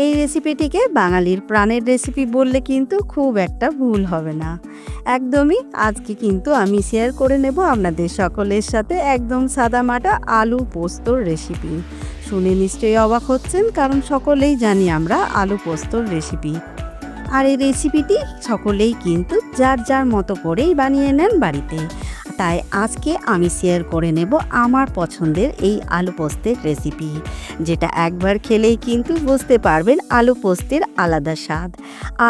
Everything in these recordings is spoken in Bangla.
এই রেসিপিটিকে বাঙালির প্রাণের রেসিপি বললে কিন্তু খুব একটা ভুল হবে না। একদমই আজকে কিন্তু আমি শেয়ার করে নেব আপনাদের সকলের সাথে একদম সাদা মাটা আলু পোস্তর রেসিপি শুনে নিশ্চয়ই অবাক হচ্ছেন, কারণ সকলেই জানি আমরা আলু পোস্তর রেসিপি আর এই রেসিপিটি সকলেই কিন্তু যার যার মতো করেই বানিয়ে নেন বাড়িতে। তাই আজকে আমি শেয়ার করে নেব আমার পছন্দের এই আলু পোস্তের রেসিপি, যেটা একবার খেলেই কিন্তু বুঝতে পারবেন আলু পোস্তের আলাদা স্বাদ।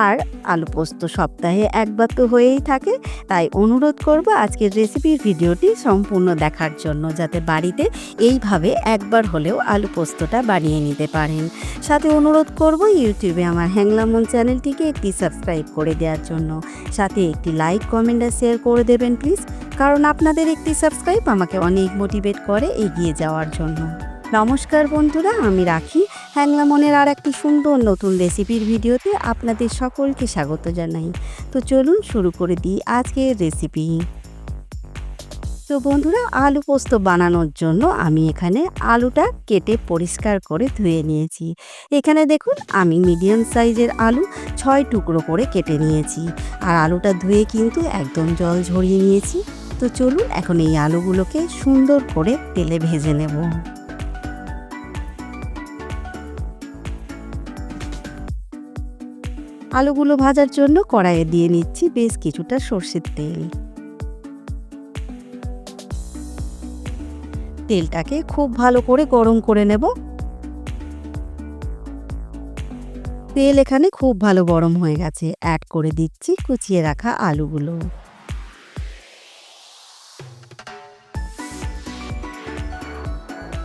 আর আলু পোস্ত সপ্তাহে একবার তো হয়েই থাকে, তাই অনুরোধ করব আজকের রেসিপির ভিডিওটি সম্পূর্ণ দেখার জন্য যাতে বাড়িতে এইভাবে একবার হলেও আলু পোস্তটা বানিয়ে নিতে পারেন। সাথে অনুরোধ করব ইউটিউবে আমার হ্যাংলামন চ্যানেলটিকে একটি সাবস্ক্রাইব করে দেওয়ার জন্য। সাথে একটি লাইক, কমেন্ট আর শেয়ার করে দেবেন প্লিজ। কারণ আপনাদের একটি সাবস্ক্রাইব আমাকে অনেক মোটিভেট করে এগিয়ে যাওয়ার জন্য। নমস্কার বন্ধুরা, আমি রাখি। হ্যাংলামনের আর একটি সুন্দর নতুন রেসিপির ভিডিওতে আপনাদের সকলকে স্বাগত জানাই। তো চলুন শুরু করে দিই আজকের রেসিপি তো বন্ধুরা, আলু পোস্ত বানানোর জন্য আমি এখানে আলুটা কেটে পরিষ্কার করে ধুয়ে নিয়েছি। এখানে দেখুন, আমি মিডিয়াম সাইজের আলু ছয় টুকরো করে কেটে নিয়েছি। আর আলুটা ধুয়ে কিন্তু একদম জল ঝরিয়ে নিয়েছি। তো চলুন এখন এই আলুগুলোকে সুন্দর করে তেলে ভেজে নেব। আলুগুলো ভাজার জন্য কড়াইয়ে দিয়ে নিচ্ছি বেশ কিছুটা সর্ষের তেল। তেলটাকে খুব ভালো করে গরম করে নেব। তেল এখানে খুব ভালো গরম হয়ে গেছে। অ্যাড করে দিচ্ছি কুচিয়ে রাখা আলুগুলো।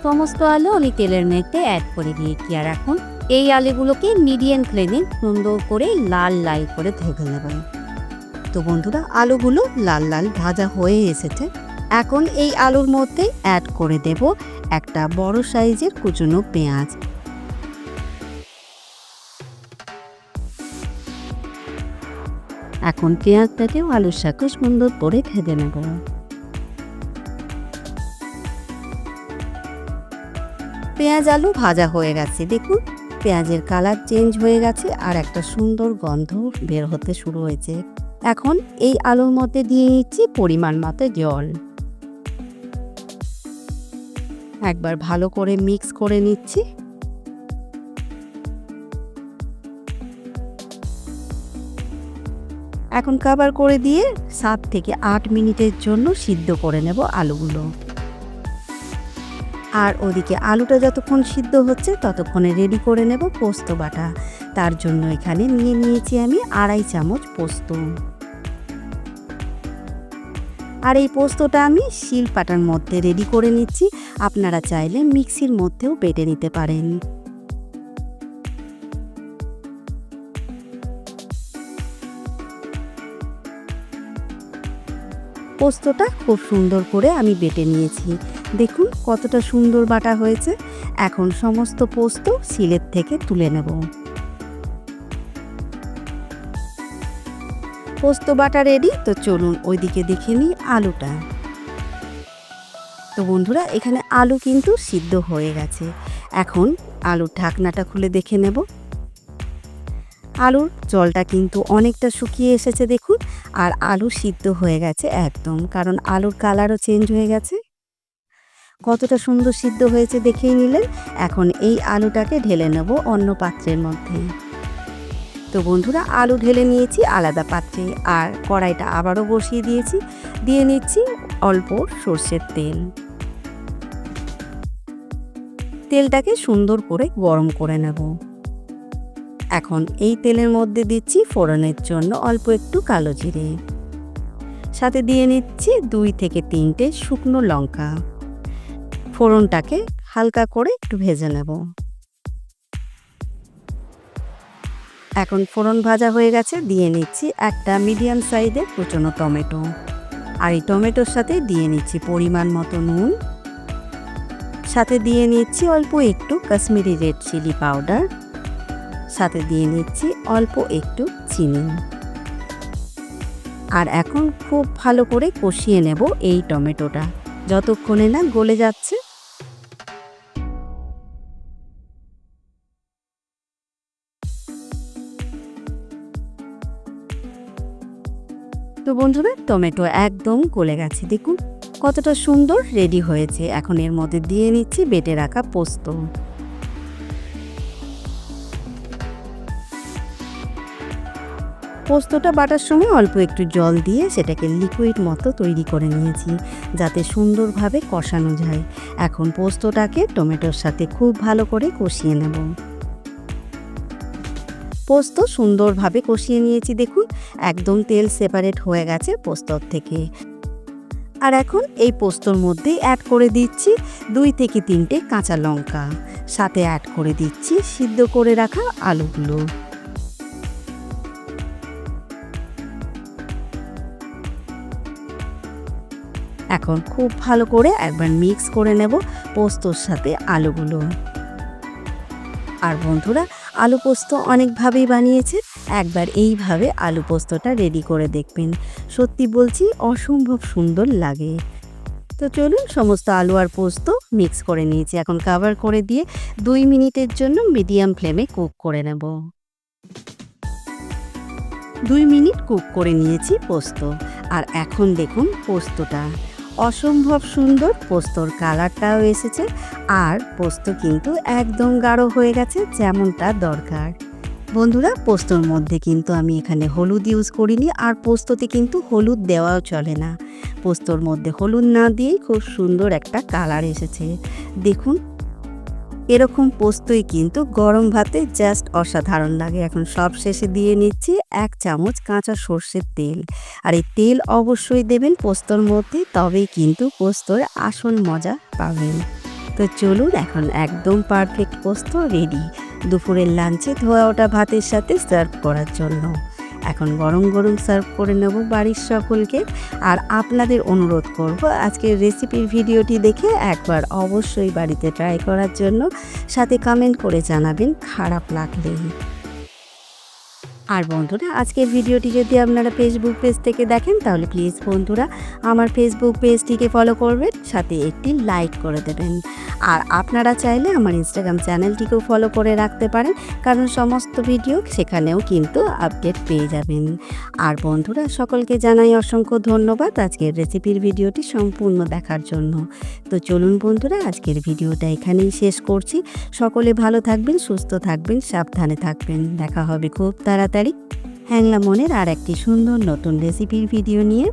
সমস্ত আলু আমি তেলের মেঘতে অ্যাড করে দিয়েছি আর এখন এই আলুগুলোকে মিডিয়াম ফ্লেমে সুন্দর করে লাল লাল করে ভেজে নেব তো বন্ধুরা, আলুগুলো লাল লাল ভাজা হয়ে এসেছে। এখন এই আলুর মধ্যে অ্যাড করে দেব একটা বড় সাইজের কুচুনো পেঁয়াজ। এখন পেঁয়াজটাকেও আলুর সাথে সুন্দর করে ভেজে নেব। পেঁয়াজ আলু ভাজা হয়ে গেছে। দেখুন, পেঁয়াজের কালার চেঞ্জ হয়ে গেছে আর একটা সুন্দর গন্ধ বের হতে শুরু হয়েছে। এখন এই আলুর মধ্যে দিয়ে নিচ্ছি পরিমাণ মতো জল। একবার ভালো করে মিক্স করে নিচ্ছি। এখন কাবার করে দিয়ে সাত থেকে আট মিনিটের জন্য সিদ্ধ করে নেব আলুগুলো। আর ওদিকে আলুটা যতক্ষণ সিদ্ধ হচ্ছে ততক্ষণে রেডি করে নেব পোস্ত বাটা। তার জন্য এখানে নিয়ে নিয়েছি আমি আড়াই চামচ পোস্ত। আর এই পোস্তটা আমি শিল পাটার মধ্যে রেডি করে নিচ্ছি। আপনারা চাইলে মিক্সির মধ্যেও বেটে নিতে পারেন। পোস্তটা খুব সুন্দর করে আমি বেটে নিয়েছি। দেখুন কতটা সুন্দর বাটা হয়েছে। এখন সমস্ত পোস্ত শিলের থেকে তুলে নেব। পোস্ত বাটা রেডি তো চলুন ওইদিকে দেখে নিই আলুটা। তো বন্ধুরা, এখানে আলু কিন্তু সিদ্ধ হয়ে গেছে। এখন আলুর ঢাকনাটা খুলে দেখে নেব। আলুর জলটা কিন্তু অনেকটা শুকিয়ে এসেছে দেখুন, আর আলু সিদ্ধ হয়ে গেছে একদম, কারণ আলুর কালারও চেঞ্জ হয়ে গেছে। কতটা সুন্দর সিদ্ধ হয়েছে দেখেই নিলেন। এখন এই আলুটাকে ঢেলে নেব অন্য পাত্রের মধ্যে। তো বন্ধুরা, আলু ঢেলে নিয়েছি আলাদা পাত্রে আর কড়াইটা আবারও বসিয়ে দিয়েছি। দিয়ে নিচ্ছি অল্প সর্ষের তেল। তেলটাকে সুন্দর করে গরম করে নেব। এখন এই তেলের মধ্যে দিচ্ছি ফোড়নের জন্য অল্প একটু কালো জিরে। সাথে দিয়ে নিচ্ছি দুই থেকে তিনটে শুকনো লঙ্কা। ফোড়নটাকে হালকা করে একটু ভেজে নেব। এখন ফোড়ন ভাজা হয়ে গেছে, দিয়ে নিচ্ছি একটা মিডিয়াম সাইজের কুচনো টমেটো। আর এই টমেটোর সাথে দিয়ে নিচ্ছি পরিমাণ মতো নুন। সাথে দিয়ে নিচ্ছি অল্প একটু কাশ্মীরি রেড চিলি পাউডার। সাথে দিয়ে নিচ্ছি অল্প একটু চিনি। আর এখন খুব ভালো করে কষিয়ে নেব এই টমেটোটা। যতক্ষণে না গলে যাচ্ছে তো বন্ধুরা, টমেটো একদম গলে গেছে। দেখুন, কতটা সুন্দর রেডি হয়েছে। এখন এর মধ্যে দিয়ে নিচ্ছি বেটে রাখা পোস্ত। পোস্তটা বাটার সময় অল্প একটু জল দিয়ে সেটাকে লিকুইড মতো তৈরি করে নিয়েছি, যাতে সুন্দরভাবে কষানো যায়। এখন পোস্তটাকে টমেটোর সাথে খুব ভালো করে কষিয়ে নেব। পোস্ত সুন্দরভাবে কষিয়ে নিয়েছি, দেখুন। একদম তেল সেপারেট হয়ে গেছে পোস্তর থেকে। আর এখন এই পোস্তর মধ্যে অ্যাড করে দিচ্ছি দুই থেকে তিনটে কাঁচা লঙ্কা। সাথে অ্যাড করে দিচ্ছি সিদ্ধ করে রাখা আলুগুলো। এখন খুব ভালো করে একবার মিক্স করে নেব পোস্তর সাথে আলুগুলো। আর বন্ধুরা আলু পোস্ত অনেকভাবেই বানিয়েছে। একবার এইভাবে আলু পোস্তটা রেডি করে দেখবেন। সত্যি বলছি, অসম্ভব সুন্দর লাগে। তো চলুন সমস্ত আলু আর পোস্ত মিক্স করে নিয়েছি। এখন কাভার করে দিয়ে দুই মিনিটের জন্য মিডিয়াম ফ্লেমে কুক করে নেব। দুই মিনিট কুক করে নিয়েছি পোস্ত। আর এখন দেখুন পোস্তটা। অসম্ভব সুন্দর পোস্তর কালারটাও এসেছে আর পোস্ত কিন্তু একদম গাঢ় হয়ে গেছে যেমনটা দরকার। বন্ধুরা, পোস্তর মধ্যে কিন্তু আমি এখানে হলুদ ইউজ করিনি আর পোস্ততে কিন্তু হলুদ দেওয়াও চলে না। পোস্তর মধ্যে হলুদ না দিয়েই খুব সুন্দর একটা কালার এসেছে। দেখুন এরকম পোস্তই কিন্তু গরম ভাতে জাস্ট অসাধারণ লাগে। এখন সব শেষে দিয়ে নিচ্ছি এক চামচ কাঁচা সর্ষের তেল। আর এই তেল অবশ্যই দেবেন পোস্তর মধ্যে, তবেই কিন্তু পোস্তর আসল মজা পাবেন। তো চলুন এখন একদম পারফেক্ট পোস্ত রেডি দুপুরের লাঞ্চে ধোয়া ওটা ভাতের সাথে সার্ভ করার জন্য। এখন গরম গরম সার্ভ করে নেব বাড়ির সকলকে। আর আপনাদের অনুরোধ করব আজকের রেসিপির ভিডিওটি দেখে একবার অবশ্যই বাড়িতে ট্রাই করার জন্য। সাথে কমেন্ট করে জানাবেন, খারাপ লাগলে আর বন্ধুরা, আজকের ভিডিওটি যদি আপনারা ফেসবুক পেজ থেকে দেখেন, তাহলে প্লিজ বন্ধুরা, আমার ফেসবুক পেজটিকে ফলো করবেন, সাথে একটি লাইক করে দেবেন। আর আপনারা চাইলে আমার ইনস্টাগ্রাম চ্যানেলটিকেও ফলো করে রাখতে পারেন, কারণ সমস্ত ভিডিও সেখানেও কিন্তু আপডেট পেয়ে যাবেন। আর বন্ধুরা, সকলকে জানাই অসংখ্য ধন্যবাদ আজকের রেসিপির ভিডিওটি সম্পূর্ণ দেখার জন্য। তো চলুন বন্ধুরা, আজকের ভিডিওটা এখানেই শেষ করছি। সকলে ভালো থাকবেন, সুস্থ থাকবেন, সাবধানে থাকবেন। দেখা হবে খুব তাড়াতাড়ি। হ্যাংলা মনের আর একটি সুন্দর নতুন রেসিপির ভিডিও নিয়ে